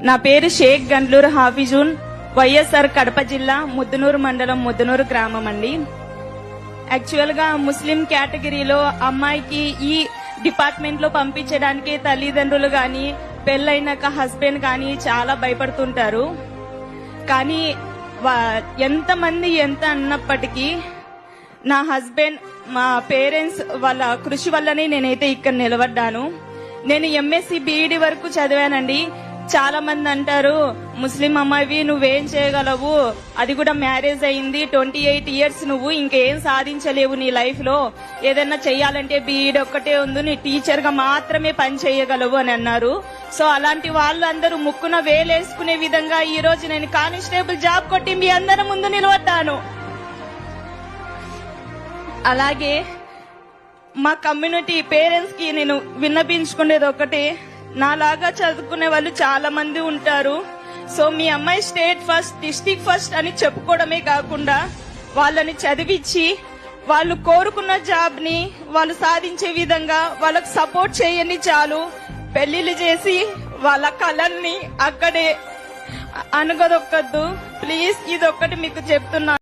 నా పేరు షేక్ గండ్లూరు హాఫిజున్ వైఎస్ఆర్ కడప జిల్లా ముద్దునూరు మండలం ముద్దునూరు గ్రామం అండి. యాక్చువల్గా ముస్లిం కేటగిరీలో అమ్మాయికి ఈ డిపార్ట్మెంట్లో పంపించడానికి తల్లిదండ్రులు గాని పెళ్ళైనాక హస్బెండ్ కానీ చాలా భయపడుతుంటారు. కానీ వా- ఎంతమంది ఎంత అన్నప్పటికీ నా హస్బెండ్ మా పేరెంట్స్ వాళ్ళ కృషి వల్లనే నేనైతే ఇక్కడ నిలబడ్డాను. నేను ఎంఎస్సి బీఈడి వరకు చదివానండి. చాలా మంది అంటారు ముస్లిం అమ్మాయి నువ్వేం చేయగలవు? అది కూడా మ్యారేజ్ అయింది ట్వంటీ ఎయిట్ ఇయర్స్ నువ్వు ఇంకేం సాధించలేవు నీ లైఫ్లో ఏదైనా చెయ్యాలంటే బీఈడ్ ఒక్కటే ఉంది నీ టీచర్గా మాత్రమే పని చేయగలవు అని అన్నారు. సో అలాంటి వాళ్ళు అందరూ ముక్కున వేలేసుకునే విధంగా ఈ రోజు నేను కానిస్టేబుల్ జాబ్ కొట్టి మీ అందరి ముందు నిలబడ్డాను. అలాగే మా కమ్యూనిటీ పేరెంట్స్కి నేను విన్నపించుకునేది ఒకటే నాలాగా చదువుకునే వాళ్ళు చాలా మంది ఉంటారు. సో మీ అమ్మాయి స్టేట్ ఫస్ట్ డిస్టిక్ ఫస్ట్ అని చెప్పుకోవడమే కాకుండా వాళ్ళని చదివించి వాళ్ళు కోరుకున్న జాబ్ని వాళ్ళు సాధించే విధంగా వాళ్ళకు సపోర్ట్ చేయని చాలు పెళ్ళిళ్ళు చేసి వాళ్ళ కళల్ని అక్కడే అనగదొక్కద్దు. ప్లీజ్ ఇది ఒక్కటి మీకు చెప్తున్నా